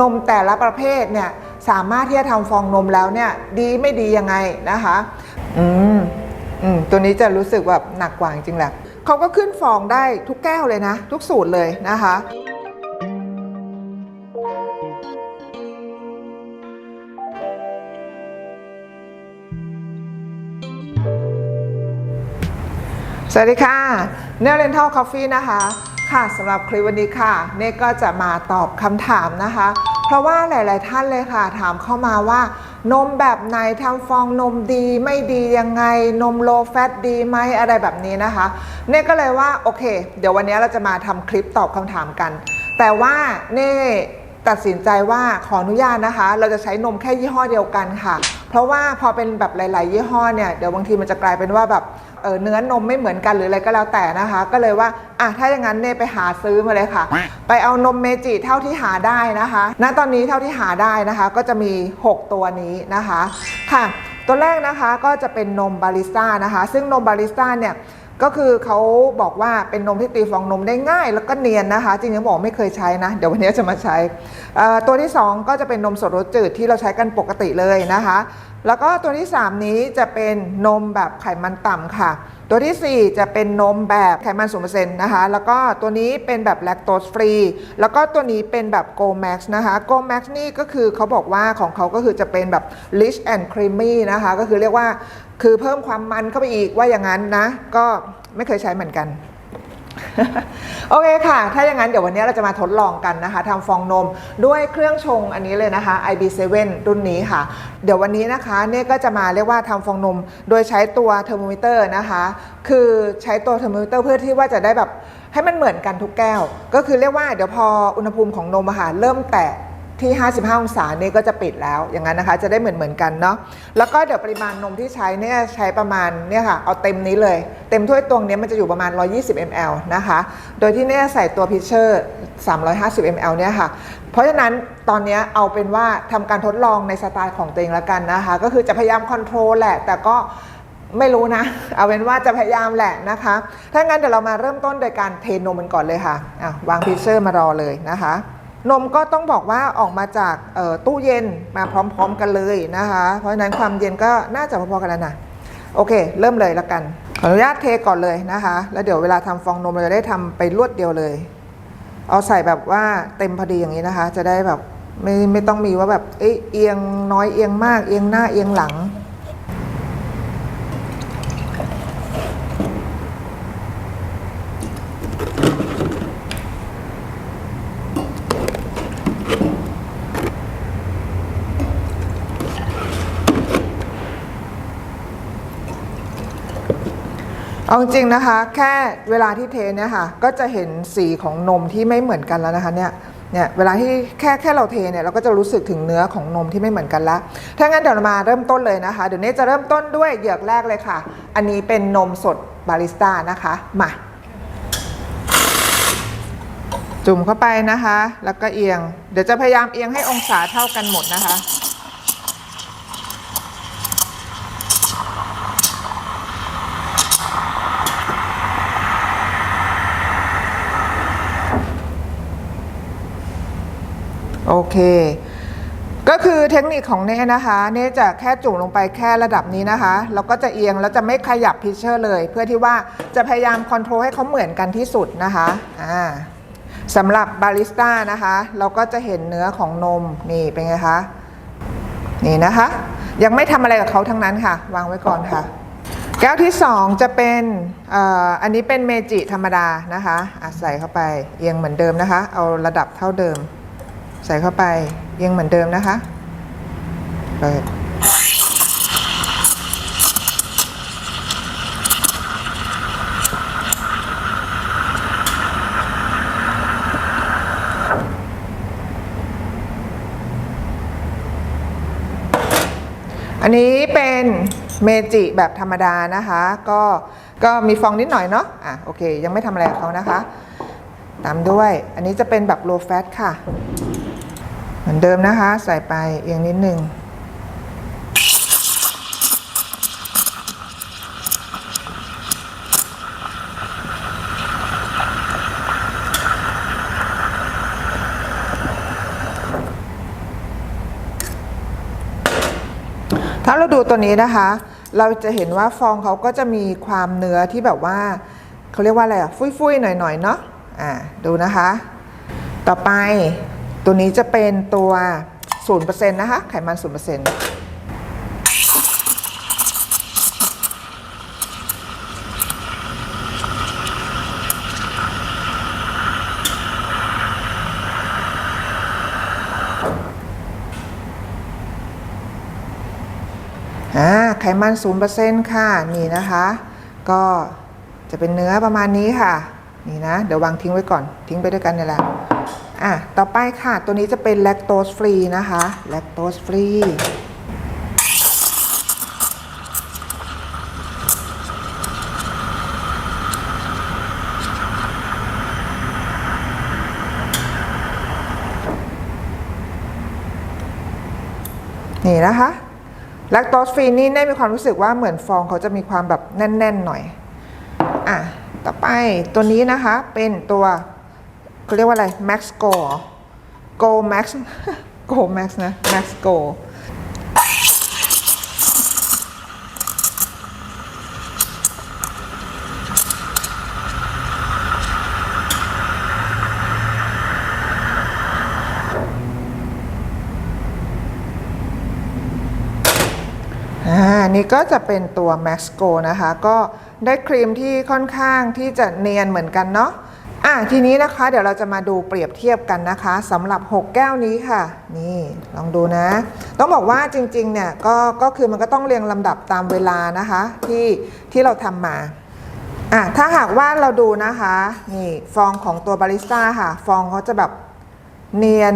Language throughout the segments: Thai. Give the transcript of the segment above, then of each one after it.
นมแต่ละประเภทเนี่ยสามารถที่จะทำฟองนมแล้วเนี่ยดีไม่ดียังไงนะคะอืมอืมตัวนี้จะรู้สึกแบบหนักกว่าจริงแหละเขาก็ขึ้นฟองได้ทุกแก้วเลยนะ ทุกสูตรเลยนะคะสวัสดีค่ะเนลเลนทัลคอฟฟี่นะคะ ค่ะสำหรับคลิปวันนี้ค่ะเน่ก็จะมาตอบคำถามนะคะ เพราะว่าหลาย ๆ ท่านเลยค่ะ ถามเข้ามาว่า นมแบบไหนทำฟองนมดีไม่ดียังไงนมโลแฟตดีไหมอะไรแบบนี้นะคะเน่ก็เลยว่าโอเค เดี๋ยววันนี้เราจะมาทำคลิปตอบคำถามกัน แต่ว่าเน่ตัดสินใจว่าขออนุญาตนะคะ เราจะใช้นมแค่ยี่ห้อเดียวกันค่ะ เพราะว่าพอเป็นแบบหลาย ๆ ยี่ห้อเนี่ยเดี๋ยวบางทีมันจะกลายเป็นว่าแบบเเนื้อนมไม่เหมือนกันหรืออะไรก็แล้วแต่นะคะ ก็เลยว่าอะถ้าอย่างนั้นเน่ไปหาซื้อมาเลยค่ะ ไปเอานมเมจิเท่าที่หาได้นะคะณตอนนี้เท่าที่หาได้นะคะ ก็จะมี 6 ตัวนี้นะคะค่ะ ตัวแรกนะคะก็จะเป็นนมบาริสต้านะคะ ซึ่งนมบาริสต้าเนี่ย ก็คือเขาบอกว่าเป็นนมที่ตีฟองนมได้ง่าย แล้วก็เนียนนะคะ จริงๆบอกไม่เคยใช้นะ เดี๋ยววันนี้จะมาใช้ตัวที่ 2 ก็จะเป็นนมสดรสจืดที่เราใช้กันปกติเลยนะคะ แล้วก็ตัวที่ 3 นี้จะเป็นนมแบบไขมันต่ำค่ะ ตัวทีสี่ 4 จะเป็นนมแบบไขมัน0%นะคะ แล้วก็ตัวนี้เป็นแบบแลคโตสฟรี แล้วก็ตัวนี้เป็นแบบ Go Max นะคะ Go Max นี่ก็คือเขาบอกว่าของเขาก็คือจะเป็นแบบ rich and creamy นะคะ ก็คือเรียกว่า คือเพิ่มความมันเข้าไปอีกว่าอย่างนั้นนะ ก็ไม่เคยใช้เหมือนกัน โอเคค่ะ ถ้าอย่างนั้นเดี๋ยววันนี้เราจะมาทดลองกันนะคะทำฟองนมด้วยเครื่องชงอันนี้เลยนะคะ IB7 รุ่นนี้ค่ะ เดี๋ยววันนี้นะคะเนี่ยก็จะมาเรียกว่าทำฟองนม โดยใช้ตัวเทอร์โมมิเตอร์นะคะ คือใช้ตัวเทอร์โมมิเตอร์เพื่อที่ว่าจะได้แบบให้มันเหมือนกันทุกแก้ว ก็คือเรียกว่าเดี๋ยวพออุณหภูมิของนมอาหารเริ่มแตะ ที่ 55 องศาเนี่ยก็จะปิดแล้วอย่างนั้นนะคะ จะได้เหมือนเหมือนกันเนาะแล้วก็เดี๋ยวปริมาณนมที่ใช้เนี่ยใช้ประมาณเนี่ยค่ะเอาเต็มนี้เลย เต็มถ้วยตวงเนี้ยมันจะอยู่ประมาณ 120 ml นะคะ โดยที่เนี่ยใส่ตัวพิเชอร์ 350 ml เนี่ยค่ะ เพราะฉะนั้นตอนนี้เอาเป็นว่าทำการทดลองในสไตล์ของตัวเองแล้วกันนะคะ ก็คือจะพยายามคอนโทรลแหละ แต่ก็ไม่รู้นะ เอาเป็นว่าจะพยายามแหละนะคะ ถ้างั้นเดี๋ยวเรามาเริ่มต้นโดยการเทนมกันก่อนเลยค่ะอะวางพิเชอร์มารอเลยนะคะ นมก็ต้องบอกว่าออกมาจากตู้เย็นมาพร้อม ๆ กันเลยนะคะ เพราะฉะนั้นความเย็นก็น่าจะพอๆกันแล้วนะโอเค เริ่มเลยล้วกัน ขออนุญาตเทก่อนเลยนะคะ แล้วเดี๋ยวเวลาทำฟองนมเราจะได้ทำไปรวดเดียวเลย เอาใส่แบบว่าเต็มพอดีอย่างนี้นะคะ จะได้แบบไม่ไม่ต้องมีว่าแบบเอียงน้อยเอียงมากเอียงหน้าเอียงหลัง เอาจริงนะคะ แค่เวลาที่เทเนี่ยค่ะ ก็จะเห็นสีของนมที่ไม่เหมือนกันแล้วนะคะเนี่ยเนี่ยเวลาที่แค่แค่เราเทเนี่ยเราก็จะรู้สึกถึงเนื้อของนมที่ไม่เหมือนกันละถ้างั้นเดี๋ยวมาเริ่มต้นเลยนะคะ เดี๋ยวนี้จะเริ่มต้นด้วยเหยือกแรกเลยค่ะ อันนี้เป็นนมสดบาริสต้านะคะมาจุ่มเข้าไปนะคะ แล้วก็เอียง เดี๋ยวจะพยายามเอียงให้องศาเท่ากันหมดนะคะ โอเค ก็คือเทคนิคของเน่นะคะ เน่จะแค่จุ่มลงไปแค่ระดับนี้นะคะแล้วก็จะเอียงแล้วจะไม่ขยับพิเชอร์เลย เพื่อที่ว่าจะพยายามคอนโทรลให้เขาเหมือนกันที่สุดนะคะอ่าสำหรับบาริสต้านะคะ เราก็จะเห็นเนื้อของนมนี่เป็นไงคะนี่นะคะ ยังไม่ทำอะไรกับเขาทั้งนั้นค่ะ วางไว้ก่อนค่ะ แก้วที่ 2 จะเป็นอ,อ,อันนี้เป็นเมจิธรรมดานะคะใส่เข้าไปเอียงเหมือนเดิมนะคะ เอาระดับเท่าเดิม ใส่เข้าไปเอียงเหมือนเดิมนะคะ เปิด อันนี้เป็นเมจิแบบธรรมดานะคะ ก็ก็มีฟองนิดหน่อยเนาะอะโอเค ยังไม่ทำอะไรเขานะคะ ตามด้วย อันนี้จะเป็นแบบ low fat ค่ะือนเดิมนะคะ ใส่ไปเอียงนิดนึงถ้าเราดูตัวนี้นะคะ เราจะเห็นว่าฟองเขาก็จะมีความเนื้อที่แบบว่าเขาเรียกว่าอะไรอะฟุ้ยๆหน่อยๆเนาะอ่าดูนะคะ ต่อไป ตัวนี้จะเป็นตัว 0%นะคะ ไขมัน0%อ่าไขมัน 0%ค่ะ นี่นะคะ ก็จะเป็นเนื้อประมาณนี้ค่ะ นี่นะ เดี๋ยววางทิ้งไว้ก่อน ทิ้งไปด้วยกันนี่แหละ อะ ต่อไปค่ะ ตัวนี้จะเป็นแลคโตสฟรีนะคะ แลคโตสฟรีนี่นะคะแลคโตสฟรีนี่ได้มีความรู้สึกว่าเหมือนฟองเขาจะมีความแบบแน่น ๆ หน่อย อะ ต่อไปตัวนี้นะคะเป็นตัว เขาเรียกว่าอะไร Max Go Go Max Go Max นะ Max Go อ่านี่ก็จะเป็นตัว Max Go นะคะ ก็ได้ครีมที่ค่อนข้างที่จะเนียนเหมือนกันเนาะ อะทีนี้นะคะเดี๋ยวเราจะมาดูเปรียบเทียบกันนะคะสำหรับ 6 แก้วนี้ค่ะ นี่ลองดูนะ ต้องบอกว่าจริงๆเนี่ยก็ก็คือมันก็ต้องเรียงลำดับตามเวลานะคะที่ที่เราทำมาอะถ้าหากว่าเราดูนะคะนี่ฟองของตัวบาริสต้าค่ะ ฟองเขาจะแบบเนียน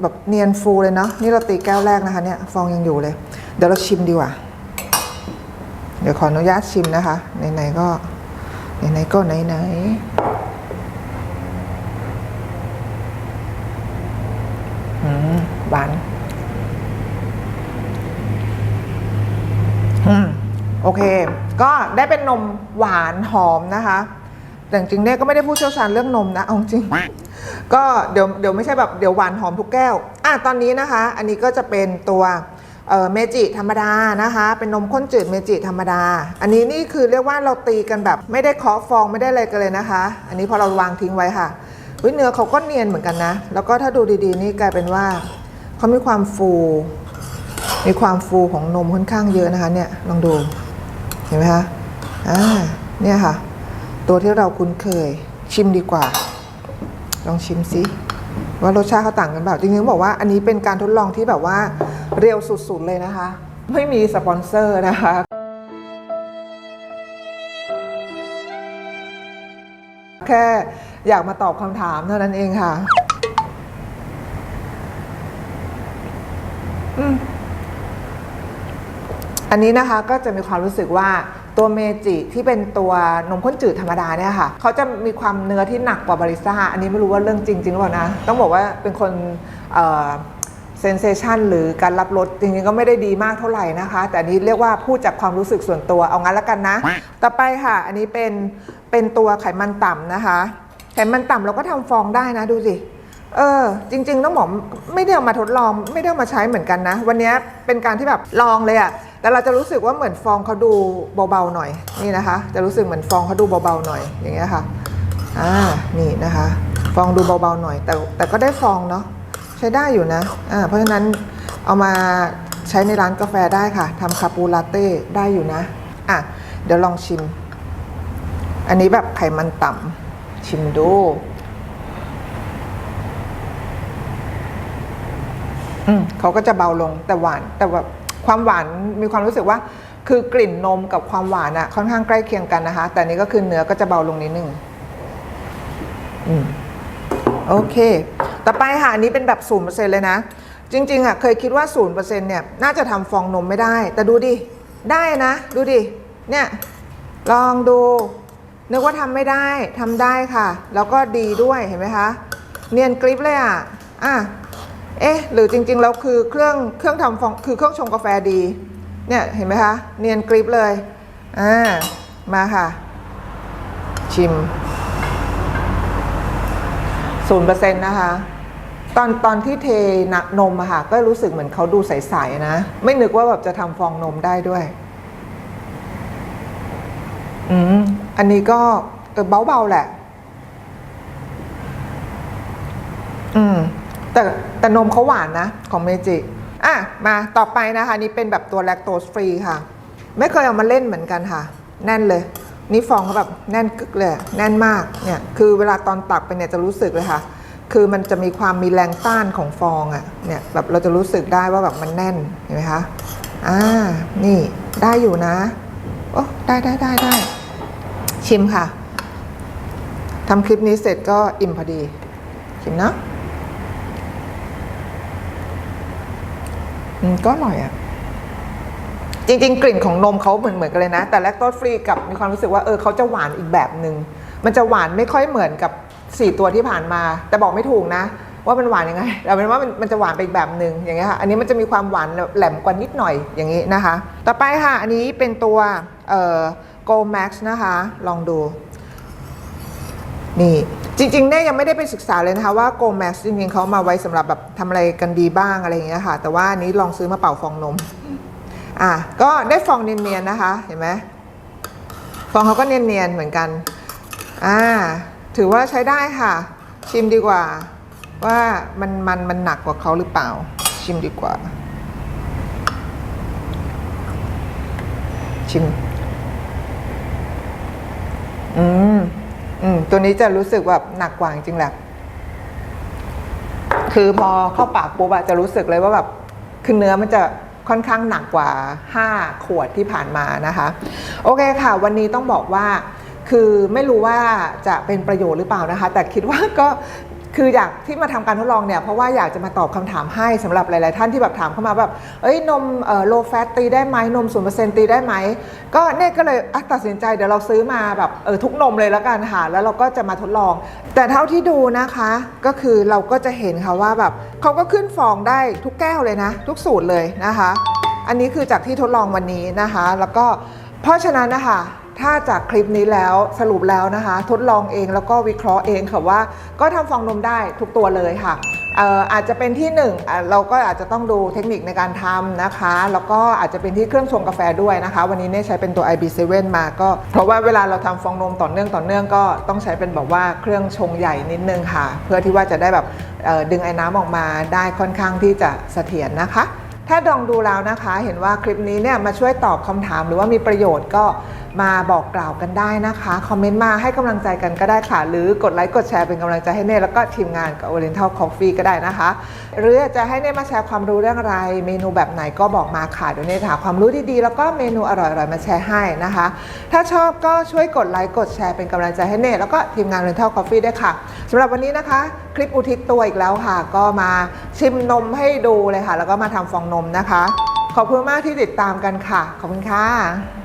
แบบเนียนฟูเลยเนาะนี่เราตีแก้วแรกนะคะเนี่ยฟองยังอยู่เลย เดี๋ยวเราชิมดีกว่า เดี๋ยวขออนุญาตชิมนะคะไหนๆก็ไหนๆก็ไหนๆอืมห วานอืม โอเค ก็ได้เป็นนมหวานหอมนะคะ แต่จริงๆเนี่ยก็ไม่ได้ผู้เชี่ยวชาญเรื่องนมนะเอาจริง ก็เดี๋ยวเดี๋ยวไม่ใช่แบบเดี๋ยวหวานหอมทุกแก้ว อะตอนนี้นะคะ อันนี้ก็จะเป็นตัวเอ่อเมจิธรรมดานะคะ เป็นนมข้นจืดเมจิธรรมดา อันนี้นี่คือเรียกว่าเราตีกันแบบไม่ได้เคาะฟองไม่ได้อะไรกันเลยนะคะ อันนี้พอเราวางทิ้งไว้ค่ะวิเนื้อเขาก็เนียนเหมือนกันนะ แล้วก็ถ้าดูดีๆ นี่กลายเป็นว่า เขามีความฟู มีความฟูของนมค่อนข้างเยอะนะคะ เนี่ยลองดูเห็นไหมคะอ่าเนี่ยค่ะ ตัวที่เราคุ้นเคยชิมดีกว่า ลองชิมซิว่ารสชาติเขาต่างกันแบบจริงๆบอกว่าอันนี้เป็นการทดลองที่แบบว่าเร็วสุดๆเลยนะคะ ไม่มีสปอนเซอร์นะคะแค่อยากมาตอบคำถามเท่านั้นเองค่ะ อืมอันนี้นะคะก็จะมีความรู้สึกว่าตัวเมจิที่เป็นตัวนมข้นจืดธรรมดาเนี่ยค่ะเขาจะมีความเนื้อที่หนักกว่าบาริสต้าอันนี้ไม่รู้ว่าเรื่องจริงจริงหรือเปล่านะ ต้องบอกว่าเป็นคนเซนเซชันหรือการรับรสจริงๆก็ไม่ได้ดีมากเท่าไหร่นะคะ แต่อันนี้เรียกว่าพูดจากความรู้สึกส่วนตัวเอางั้นแล้วกันนะ ต่อไปค่ะ อันนี้เป็นเป็นตัวไขมันต่ำนะคะ ไขมันต่ำเราก็ทำฟองได้นะดูสิ เออจริงๆต้องบอกไม่ได้เอามาทดลองไม่ได้เอามาใช้เหมือนกันนะ วันนี้เป็นการที่แบบลองเลยอะแต่เราจะรู้สึกว่าเหมือนฟองเขาดูเบาๆหน่อยนี่นะคะ จะรู้สึกเหมือนฟองเขาดูเบาๆหน่อยอย่างเงี้ยค่ะอ่านี่นะคะ ฟองดูเบาๆหน่อย แต่แต่ก็ได้ฟองเนาะใช้ได้อยู่นะอ่าเพราะฉะนั้นเอามาใช้ในร้านกาแฟได้ค่ะทำคาปูลาเต้ได้อยู่นะอะเดี๋ยวลองชิม อันนี้แบบไขมันต่ำชิมดู อืม เขาก็จะเบาลงแต่หวานแต่แบบความหวานมีความรู้สึกว่า คือกลิ่นนมกับความหวานอะค่อนข้างใกล้เคียงกันนะคะ แต่นี้ก็คือเนื้อก็จะเบาลงนิดนึงอืมโอเค ต่อไปค่ะอันนี้เป็นแบบศูนย์เปอร์เซ็นเลยนะ จริงๆอะเคยคิดว่าศูนย์เปอร์เซ็นเนี่ยน่าจะทำฟองนมไม่ได้ แต่ดูดิ ได้นะ ดูดิ เนี่ย ลองดู นึกว่าทำไม่ได้ทำได้ค่ะ แล้วก็ดีด้วยเห็นไหมคะ เนียนกริปเลยอะ อะ เอ๊ะหรือจริงๆแล้วคือเครื่องเครื่องทำฟองคือเครื่องชงกาแฟดี เนี่ยเห็นไหมคะ เนียนกริปเลยอ่ามาค่ะ ชิมศูนย์เปอร์เซ็นต์นะคะตอนตอนที่เทนนมอะค่ะก็รู้สึกเหมือนเขาดูใสๆนะ ไม่นึกว่าแบบจะทำฟองนมได้ด้วยอืมอันนี้ก็เออเบาๆแหละ อืม แต่ แต่นมเขาหวานนะของเมจิอะมาต่อไปนะคะนี่เป็นแบบตัวแลคโตสฟรีค่ะ ไม่เคยเอามาเล่นเหมือนกันค่ะ แน่นเลย นี่ฟองเขาแบบแน่นกึกเลย แน่นมากเนี่ยคือเวลาตอนตักไปเนี่ยจะรู้สึกเลยค่ะ คือมันจะมีความมีแรงต้านของฟองอะ่ะเนี่ยแบบเราจะรู้สึกได้ว่าแบบมันแน่นเห็นไหมคะอ่านี่ได้อยู่นะโอ้ได้ได้ได้ได้ชิมค่ะทำคลิปนี้เสร็จก็อิ่มพอดี ชิมนะ อืม ก็อร่อยอะ่ะ จริง ๆ กลิ่นของนมเขาเหมือนเหมือนกันเลยนะ แต่แลคโตสฟรีกับมีความรู้สึกว่าเออเขาจะหวานอีกแบบหนึง่งมันจะหวานไม่ค่อยเหมือนกับ 4 ตัวที่ผ่านมา แต่บอกไม่ถูกนะ ว่ามันหวานยังไงแต่เป็นว่ามันมันจะหวานไปอีกแบบหนึ่งอย่างเงี้ยค่ะอันนี้มันจะมีความหวานแหลมกว่านิดหน่อยอย่างนี้นะคะ ต่อไปค่ะ อันนี้เป็นตัวเอ่อ Go Max นะคะ ลองดู นี่จริงๆเนี่ยยังไม่ได้ไปศึกษาเลยนะคะว่า Go Max จริงๆเขามาไว้สำหรับแบบทำอะไรกันดีบ้างอะไรอย่างเงี้ยค่ะ แต่ว่าอันนี้ลองซื้อมาเป่าฟองนม อะก็ได้ฟองเนียนๆนะคะ เห็นไหมฟองเขาก็เนียนๆเหมือนกัน อ่า ถือว่าใช้ได้ค่ะ ชิมดีกว่า ว่ามันมันมันหนักกว่าเขาหรือเปล่า ชิมดีกว่า ชิม อืม อืมตัวนี้จะรู้สึกแบบหนักกว่าจริงแหละ คือพอเข้าปากปุ๊บอะจะรู้สึกเลยว่าแบบคือเนื้อมันจะค่อนข้างหนักกว่า 5 ขวดที่ผ่านมานะคะ โอเคค่ะ วันนี้ต้องบอกว่าคือไม่รู้ว่าจะเป็นประโยชน์หรือเปล่านะคะ แต่คิดว่าก็ คืออยากที่มาทำการทดลองเนี่ยเพราะว่าอยากจะมาตอบคำถามให้สำหรับหลาย ๆ ท่านที่แบบถามเข้ามาแบบเอ้ยนมโลแฟตตีได้ไหมนมศูนเปอร์เซ็นต์ตีได้ไหมก็เนี่ยก็เลยตัดสินใจเดี๋ยวเราซื้อมาแบบเออทุกนมเลยแล้วกันค่ะแล้วเราก็จะมาทดลอง แต่เท่าที่ดูนะคะก็คือเราก็จะเห็นค่ะว่าแบบเขาก็ขึ้นฟองได้ทุกแก้วเลยนะ ทุกสูตรเลยนะคะ อันนี้คือจากที่ทดลองวันนี้นะคะ แล้วก็เพราะฉะนั้นนะคะ ถ้าจากคลิปนี้แล้วสรุปแล้วนะคะ ทดลองเองแล้วก็วิเคราะห์เองค่ะว่า ก็ทำฟองนมได้ทุกตัวเลยค่ะอาจจะเป็นที่หนึ่งเราก็อาจจะต้องดูเทคนิคในการทำนะคะ แล้วก็อาจจะเป็นที่เครื่องชงกาแฟด้วยนะคะ วันนี้เนี่ยใช้เป็นตัว IB7 มาก็ เพราะว่าเวลาเราทำฟองนมต่อเนื่องต่อเนื่องก็ต้องใช้เป็นแบบว่าเครื่องชงใหญ่นิดนึงค่ะ เพื่อที่ว่าจะได้แบบดึงไอ้น้ำออกมาได้ค่อนข้างที่จะเสถียรนะคะ ถ้าลองดูแล้วนะคะ เห็นว่าคลิปนี้เนี่ยมาช่วยตอบคำถามหรือว่ามีประโยชน์ก็ มาบอกกล่าวกันได้นะคะ คอมเมนต์มาให้กำลังใจกันก็ได้ค่ะ หรือกดไลค์กดแชร์เป็นกำลังใจให้เน่แล้วก็ทีมงานกับ Oriental Coffee ก็ได้นะคะ หรืออากจะให้เน่มาแชร์ความรู้เรื่องอะไร เมนูแบบไหนก็บอกมาค่ะเดี๋ยวเน่หาความรู้ดีๆ แล้วก็เมนูอร่อยๆมาแชร์ให้นะคะ ถ้าชอบก็ช่วยกดไลค์กดแชร์เป็นกำลังใจให้เน่แล้วก็ทีมงาน Oriental Coffee ด้วยค่ะสำหรับวันนี้นะคะ คลิปอุทิศตัวอีกแล้วค่ะ ก็มาชิมนมให้ดูเลยค่ะ แล้วก็มาทำฟองนมนะคะ ขอบคุณมากที่ติดตามกันค่ะ ขอบคุณค่ะ